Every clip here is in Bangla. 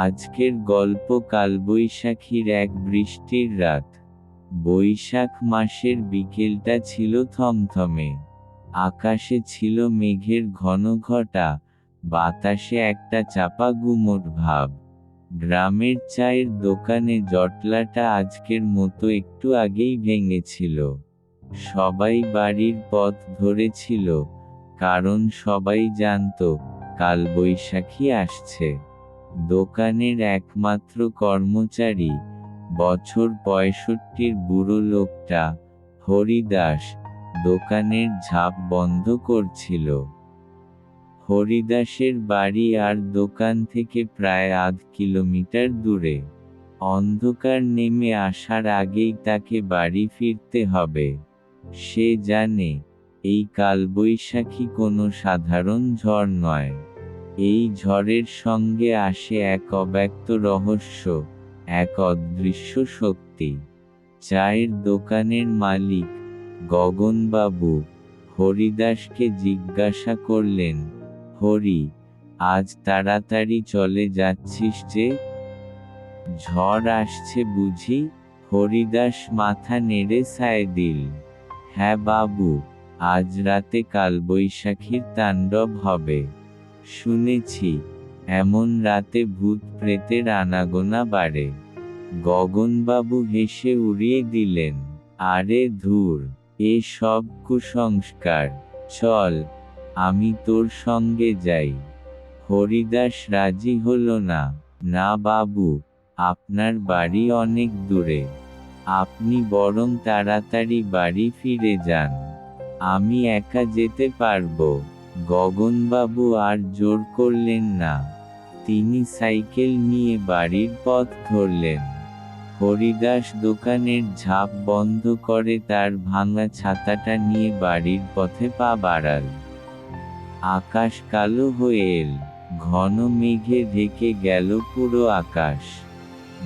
আজকের গল্প কালবৈশাখীর এক বৃষ্টির রাত। বৈশাখ মাসের বিকেলটা ছিল থমথমে। আকাশে ছিল মেঘের ঘন ঘটা, বাতাসে একটা চাপা গুমোট ভাব। গ্রামের চায়ের দোকানে জটলাটা আজকের মতো একটু আগেই ভেঙেছিল। সবাই বাড়ির পথ ধরেছিল, কারণ সবাই জানত, কালবৈশাখী আসছে। দোকানের একমাত্র কর্মচারী, বছর পঁয়ষট্টির বুড়ো লোকটা, হরিদাস, দোকানের ঝাঁপ বন্ধ করছিল। হরিদাসের বাড়ি আর দোকান থেকে প্রায় আধ কিলোমিটার দূরে। অন্ধকার নেমে আসার আগেই তাকে বাড়ি ফিরতে হবে। সে জানে, এই কালবৈশাখী কোনো সাধারণ ঝড় নয়। এই ঝড়ের সঙ্গে আসে এক অব্যক্ত রহস্য, এক অদৃশ্য শক্তি। চায়ের দোকানের মালিক, গগনবাবু, হরিদাসকে জিজ্ঞাসা করলেন, হরি, আজ তাড়াতাড়ি চলে যাচ্ছিস যে? ঝড় আসছে বুঝি? হরিদাস মাথা নেড়ে সায় দিল। হ্যাঁ বাবু, আজ রাতে কালবৈশাখীর তাণ্ডব হবে। শুনেছি, এমন রাতে ভূত প্রেতের আনাগোনা বাড়ে। গগনবাবু হেসে উড়িয়ে দিলেন, আরে ধুর, এ সব কুসংস্কার। চল, আমি তোর সঙ্গে যাই। হরিদাস রাজি হলো না। না বাবু, আপনার বাড়ি অনেক দূরে। আপনি বরং তাড়াতাড়ি বাড়ি ফিরে যান। আমি একা যেতে পারব। গগনবাবু আর জোর করলেন না। তিনি সাইকেল নিয়ে বাড়ির পথ ধরলেন। হরিদাস দোকানের ঝাঁপ বন্ধ করে তার ভাঙা ছাতাটা নিয়ে বাড়ির পথে পা বাড়াল। আকাশ কালো হয়ে এল। ঘন মেঘে ঢেকে গেল পুরো আকাশ।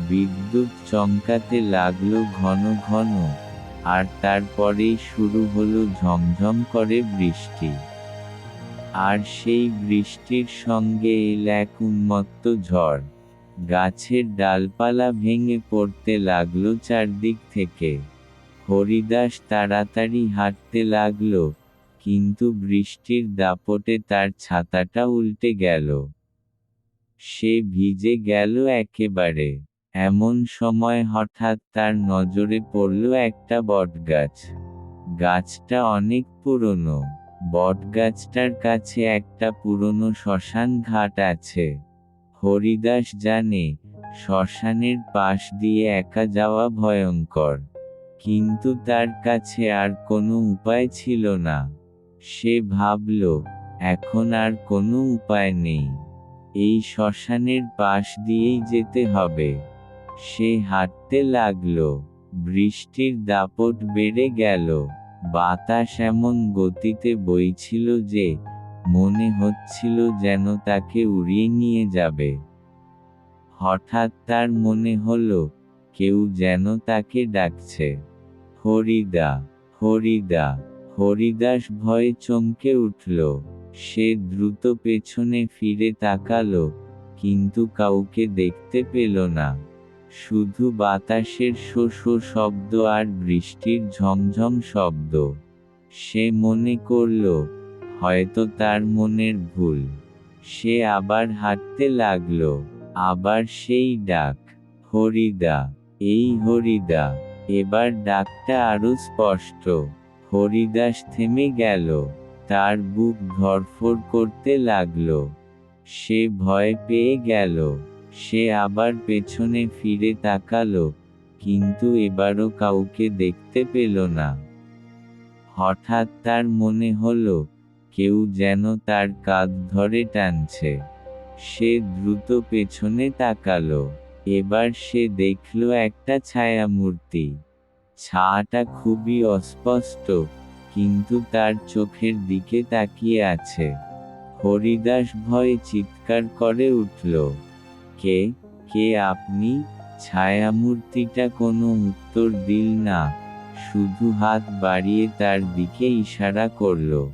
বিদ্যুৎ চমকাতে লাগল ঘন ঘন। আর তারপরেই শুরু হলো ঝমঝম করে বৃষ্টি। আর সেই বৃষ্টির সঙ্গে এল এক উন্মত্ত ঝড়। গাছের ডালপালা ভেঙে পড়তে লাগল চারদিক থেকে। হরিদাস তাড়াতাড়ি হাঁটতে লাগল, কিন্তু বৃষ্টির দাপটে তার ছাতাটা উল্টে গেল। সে ভিজে গেল একেবারে। এমন সময় হঠাৎ তার নজরে পড়ল একটা বটগাছ। গাছটা অনেক পুরনো। বটগাছটার কাছে একটা পুরনো শ্মশান ঘাট আছে। হরিদাস জানে, শ্মশানের পাশ দিয়ে একা যাওয়া ভয়ঙ্কর। কিন্তু তার কাছে আর কোনো উপায় ছিল না। সে ভাবল, এখন আর কোনো উপায় নেই। এই শ্মশানের পাশ দিয়েই যেতে হবে। সে হাঁটতে লাগল, বৃষ্টির দাপট বেড়ে গেল। বাতাস এমন গতিতে বইছিল যে, মনে হচ্ছিল যেন তাকে উড়িয়ে নিয়ে যাবে। হঠাৎ তার মনে হলো, কেউ যেন তাকে ডাকছে। হরিদা হরিদা, হরিদাস ভয়ে চমকে উঠল। সে দ্রুত পেছনে ফিরে তাকালো, কিন্তু কাউকে দেখতে পেল না। শুধু বাতাসের শো শো শব্দ আর বৃষ্টির ঝমঝম শব্দ। সে মনে করল, হয়তো তার মনের ভুল। সে আবার হাঁটতে লাগল, আবার সেই ডাক, হরিদা, এই হরিদা। এবার ডাকটা আরও স্পষ্ট, হরিদাস থেমে গেল, তার বুক ধরফর করতে লাগল। সে ভয় পেয়ে গেল। সে আবার পেছনে ফিরে তাকালো, কিন্তু এবারও কাউকে দেখতে পেল না। হঠাৎ তার মনে হলো, কেউ যেন তার কাঁধ ধরে টানছে। সে দ্রুত পেছনে তাকালো, এবার সে দেখল একটা ছায়ামূর্তি। ছাটা খুবই অস্পষ্ট, কিন্তু তার চোখের দিকে তাকিয়ে আছে। হরিদাস ভয়ে চিৎকার করে উঠল। কে কে আপনি? ছায়ামূর্তিটা কোনো উত্তর দিল না। শুধু হাত বাড়িয়ে তার দিকে ইশারা করল।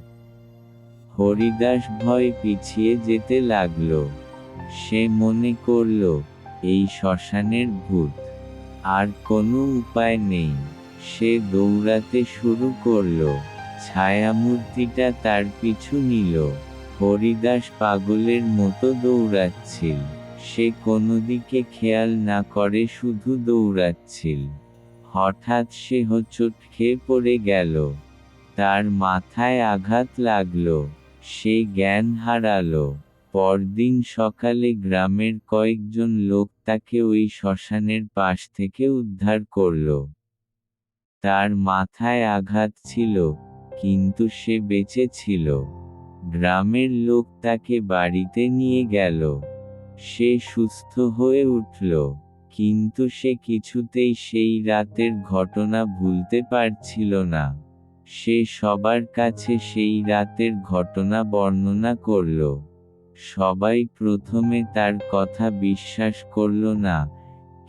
হরিদাস ভয় পিছিয়ে যেতে লাগল। সে মনে করল, এই শ্মশানের ভূত। আর কোনো উপায় নেই। সে দৌড়াতে শুরু করল। ছায়ামূর্তিটা তার পিছু নিল। হরিদাস পাগলের মতো দৌড়াচ্ছিল। সে কোনো দিকে খেয়াল না করে, শুধু দৌড়াচ্ছিল। হঠাৎ সে হোঁচট খেয়ে পড়ে গেল। তার মাথায় আঘাত লাগল। সে জ্ঞান হারালো। পরদিন সকালে গ্রামের কয়েকজন লোক তাকে ওই শ্মশানের পাশ থেকে উদ্ধার করল। তার মাথায় আঘাত ছিল, কিন্তু সে বেঁচে ছিল। গ্রামের লোক তাকে বাড়িতে নিয়ে গেল। সে সুস্থ হয়ে উঠল, কিন্তু সে কিছুতেই সেই রাতের ঘটনা ভুলতে পারছিল না। সে সবার কাছে সেই রাতের ঘটনা বর্ণনা করল। সবাই প্রথমে তার কথা বিশ্বাস করল না,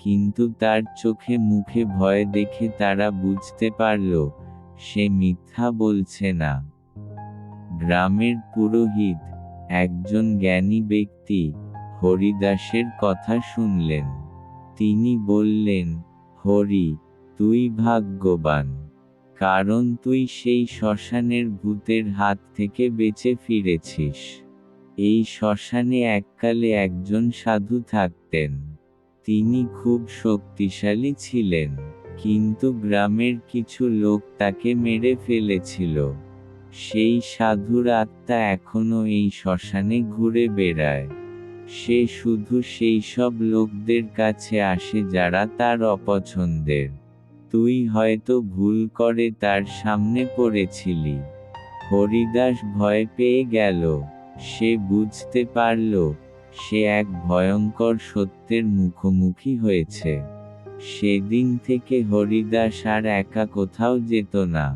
কিন্তু তার চোখে মুখে ভয় দেখে তারা বুঝতে পারল, সে মিথ্যা বলছে না। গ্রামের পুরোহিত, একজন জ্ঞানী ব্যক্তি হরিদাসের কথা শুনলেন। তিনি বললেন, হরি, তুই ভাগ্যবান। কারণ তুই সেই শ্মশানের ভূতের হাত থেকে বেঁচে ফিরেছিস। এই শ্মশানে এককালে একজন সাধু থাকতেন। তিনি খুব শক্তিশালী ছিলেন, কিন্তু গ্রামের কিছু লোক তাকে মেরে ফেলেছিল। সেই সাধুর আত্মা এখনও এই শ্মশানে ঘুরে বেড়ায়। সে শুধু সেই সব লোকদের কাছে আসে যারা তার অপছন্দের। তুই হয়তো ভুল করে তার সামনে পড়েছিলি। হরিদাস ভয় পেয়ে গেল। সে বুঝতে পারল, সে এক ভয়ঙ্কর সত্যের মুখোমুখি হয়েছে। সেদিন থেকে হরিদাস আর একা কোথাও যেত না।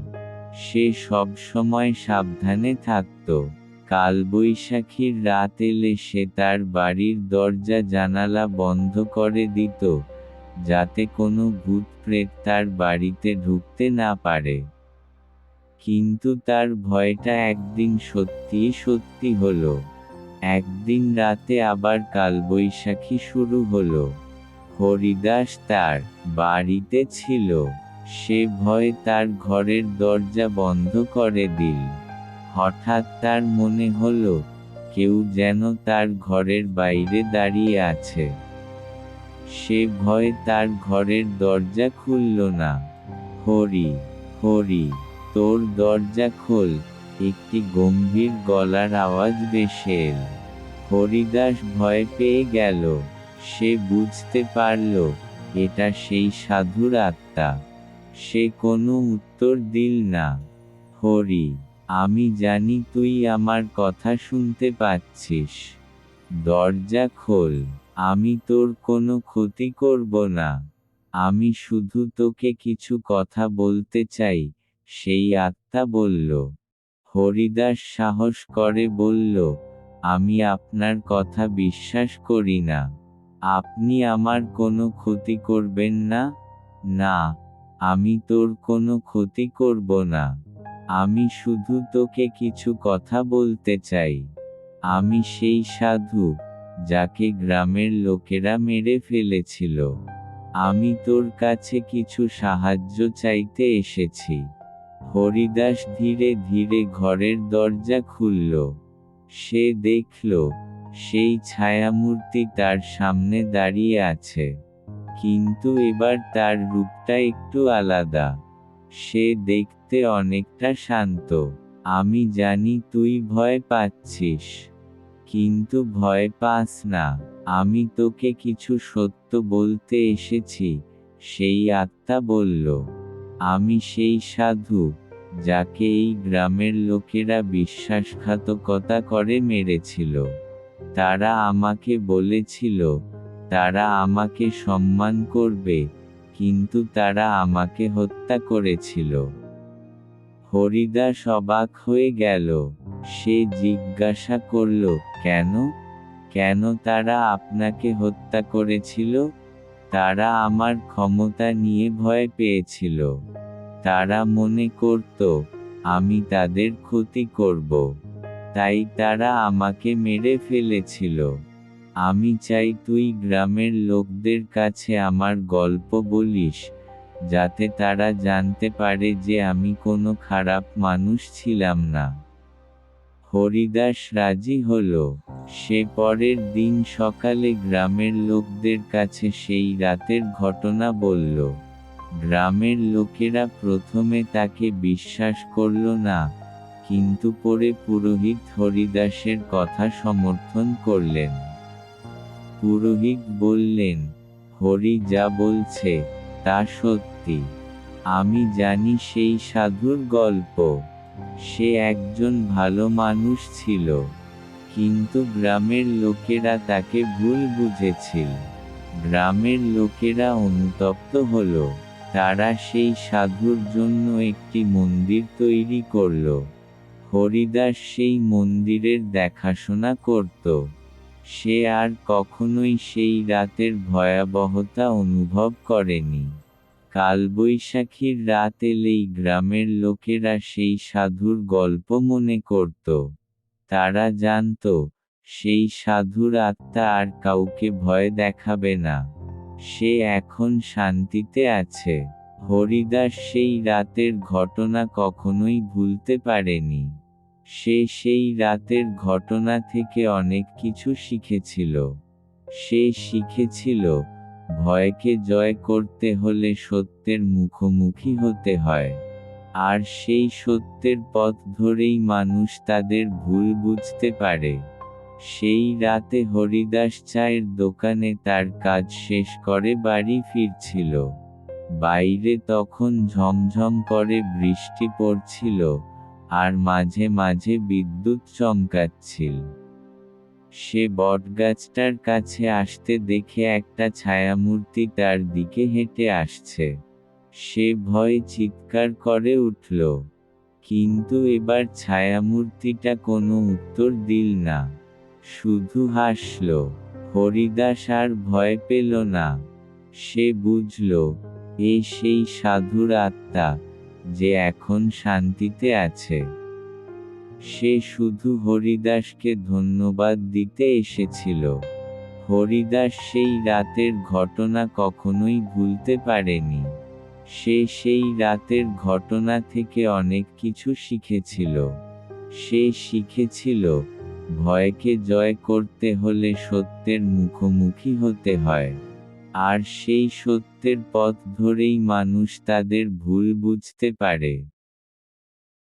সে সব সময় সাবধানে থাকত। কালবৈশাখীর রাত এলে সে তার বাড়ির দরজা জানালা বন্ধ করে দিত, যাতে কোনো ভূত প্রেত তার বাড়িতে ঢুকতে না পারে। কিন্তু তার ভয়টা একদিন সত্যি সত্যি হলো। একদিন রাতে আবার কালবৈশাখী শুরু হলো। হরিদাস তার বাড়িতে ছিল। সে ভয়ে তার ঘরের দরজা বন্ধ করে দিল। হঠাৎ তার মনে হলো, কেউ যেন তার ঘরের বাইরে দাঁড়িয়ে আছে। সে ভয়ে তার ঘরের দরজা খুলল না। হরি হরি, তোর দরজা খোল একটি গম্ভীর গলার আওয়াজ ভেসে এল হরিদাস ভয় পেয়ে গেল। সে বুঝতে পারল, এটা সেই সাধুর আত্মা। সে কোনো উত্তর দিল না। হরি আমি জানি তুই আমার কথা শুনতে পাচ্ছিস। দরজা খোল, আমি তোর কোনো ক্ষতি করব না। আমি শুধু তোকে কিছু কথা বলতে চাই, সেই আত্মা বলল। হরিদাস সাহস করে বলল, আমি আপনার কথা বিশ্বাস করি না। আপনি আমার কোনো ক্ষতি করবেন না? না, আমি তোর কোনো ক্ষতি করব না। আমি শুধু তোকে কিছু কথা বলতে চাই। আমি সেই সাধু, যাকে গ্রামের লোকেরা মেরে ফেলেছিল। আমি তোর কাছে কিছু সাহায্য চাইতে এসেছি। হরিদাস ধীরে ধীরে ঘরের দরজা খুলল। সে দেখল, সেই ছায়ামূর্তি তার সামনে দাঁড়িয়ে আছে। কিন্তু এবার তার রূপটা একটু আলাদা। সে দেখতে অনেকটা শান্ত। আমি জানি তুই ভয় পাচ্ছিস। কিন্তু ভয় পাস না। আমি তোকে কিছু সত্য বলতে এসেছি, সেই আত্মা বলল। আমি সেই সাধু, যাকে এই গ্রামের লোকেরা বিশ্বাসঘাতকতা করে মেরেছিল। তারা আমাকে বলেছিল, তারা আমাকে সম্মান করবে, কিন্তু তারা আমাকে হত্যা করেছিল। হরিদাস অবাক হয়ে গেল। সে জিজ্ঞাসা করল, কেন? কেন তারা আপনাকে হত্যা করেছিল? তারা আমার ক্ষমতা নিয়ে ভয় পেয়েছিল। তারা মনে করত, আমি তাদের ক্ষতি করব। তাই তারা আমাকে মেরে ফেলেছিল। আমি চাই তুই গ্রামের লোকদের কাছে আমার গল্প বলিস। যাতে তারা জানতে পারে যে আমি কোনো খারাপ মানুষ ছিলাম না। হরিদাস রাজি হল। সে পরের দিন সকালে গ্রামের লোকদের কাছে সেই রাতের ঘটনা বলল। গ্রামের লোকেরা প্রথমে তাকে বিশ্বাস করল না, কিন্তু পরে পুরোহিত হরিদাসের কথা সমর্থন করলেন। পুরোহিত বললেন, হরি যা বলছে তা সত্যি। আমি জানি সেই সাধুর গল্প। সে একজন ভালো মানুষ ছিল, কিন্তু গ্রামের লোকেরা তাকে ভুল বুঝেছিল। গ্রামের লোকেরা অনুতপ্ত হল, তারা সেই সাধুর জন্য একটি মন্দির তৈরি করল। হরিদাস সেই মন্দিরের দেখাশোনা করত। সে আর কখনোই সেই রাতের ভয়াবহতা অনুভব করেনি। কালবৈশাখীর রাত এলেই গ্রামের লোকেরা সেই সাধুর গল্প মনে করত। তারা জানত, সেই সাধুর আত্মা আর কাউকে ভয় দেখাবে না। সে এখন শান্তিতে আছে। হরিদাস সেই রাতের ঘটনা কখনোই ভুলতে পারেনি। সে সেই রাতের ঘটনা থেকে অনেক কিছু শিখেছিল। সে শিখেছিল ভয়কে জয় করতে হলে সত্যের মুখোমুখি হতে হয়। আর সেই সত্যের পথ ধরেই মানুষ তাদের ভুল বুঝতে পারে। সেই রাতে হরিদাস চায়ের দোকানে তার কাজ শেষ করে বাড়ি ফিরছিল। বাইরে তখন ঝমঝম করে বৃষ্টি পড়ছিল, আর মাঝে মাঝে বিদ্যুৎ চমকাচ্ছিল। সে বটগাছটার কাছে আসতে দেখে একটা ছায়ামূর্তি তার দিকে হেঁটে আসছে। সে ভয়ে চিৎকার করে উঠল। কিন্তু এবার ছায়ামূর্তিটা কোনো উত্তর দিল না। শুধু হাসল। হরিদাস আর ভয় পেল না। সে বুঝল, এ সেই সাধুর আত্মা, যে এখন শান্তিতে আছে। সে শুধু হরিদাসকে ধন্যবাদ দিতে এসেছিল। হরিদাস সেই রাতের ঘটনা কখনোই ভুলতে পারেনি। সে সেই রাতের ঘটনা থেকে অনেক কিছু শিখেছিল। সে শিখেছিল, ভয়কে জয় করতে হলে সত্যের মুখোমুখি হতে হয়। আর সেই সত্যের পথ ধরেই মানুষ তাদের ভুল বুঝতে পারে।